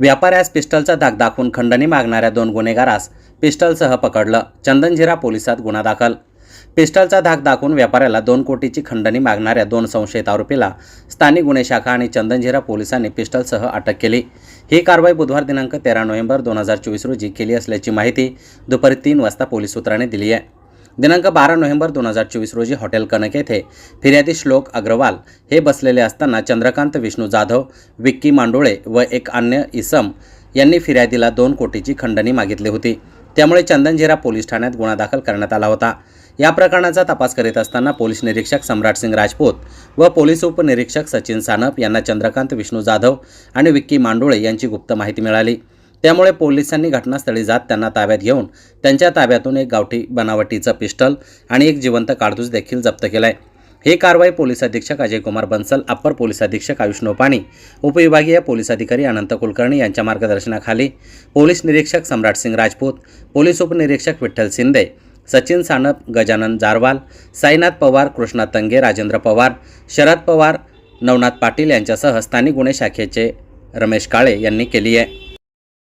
व्यापाऱ्यास पिस्टलचा धाक दाखवून खंडणी मागणाऱ्या दोन गुन्हेगारास पिस्टलसह पकडलं. चंदनझिरा पोलिसात गुन्हा दाखल. पिस्टलचा धाक दाखवून व्यापाऱ्याला दोन कोटीची खंडणी मागणाऱ्या दोन संशयित आरोपीला स्थानिक गुन्हे शाखा आणि चंदनझिरा पोलिसांनी पिस्टलसह अटक केली. ही कारवाई बुधवार दिनांक तेरा नोव्हेंबर दोन हजार चोवीस रोजी केली असल्याची माहिती दुपारी तीन वाजता पोलीस सूत्रांनी दिली आहे. दिनांक बारा नोव्हेंबर दोन हजार चोवीस रोजी हॉटेल कनक येथे फिर्यादी श्लोक अग्रवाल हे बसलेले असताना चंद्रकांत विष्णू जाधव विक्की मांडोळे व एक अन्य इसम यांनी फिर्यादीला दोन कोटीची खंडणी मागितली होती. त्यामुळे चंदनझिरा पोलीस ठाण्यात गुन्हा दाखल करण्यात आला होता. या प्रकरणाचा तपास करीत असताना पोलीस निरीक्षक सम्राटसिंग राजपूत व पोलीस उपनिरीक्षक सचिन सानप यांना चंद्रकांत विष्णू जाधव आणि विक्की मांडोळे यांची गुप्त माहिती मिळाली. त्यामुळे पोलिसांनी घटनास्थळी जात त्यांना ताब्यात घेऊन त्यांच्या ताब्यातून एक गावठी बनावटीचं पिस्टल आणि एक जिवंत काडतूस देखील जप्त केलाय. ही कारवाई पोलीस अधीक्षक अजय कुमार बन्सल अप्पर पोलीस अधीक्षक आयुष नोपाणी उपविभागीय पोलीस अधिकारी अनंत कुलकर्णी यांच्या मार्गदर्शनाखाली पोलीस निरीक्षक सम्राटसिंग राजपूत पोलीस उपनिरीक्षक विठ्ठल शिंदे सचिन सानप गजानन जारवाल साईनाथ पवार कृष्णा तंगे राजेंद्र पवार शरद पवार नवनाथ पाटील यांच्यासह स्थानिक गुन्हे शाखेचे रमेश काळे यांनी केली आहे.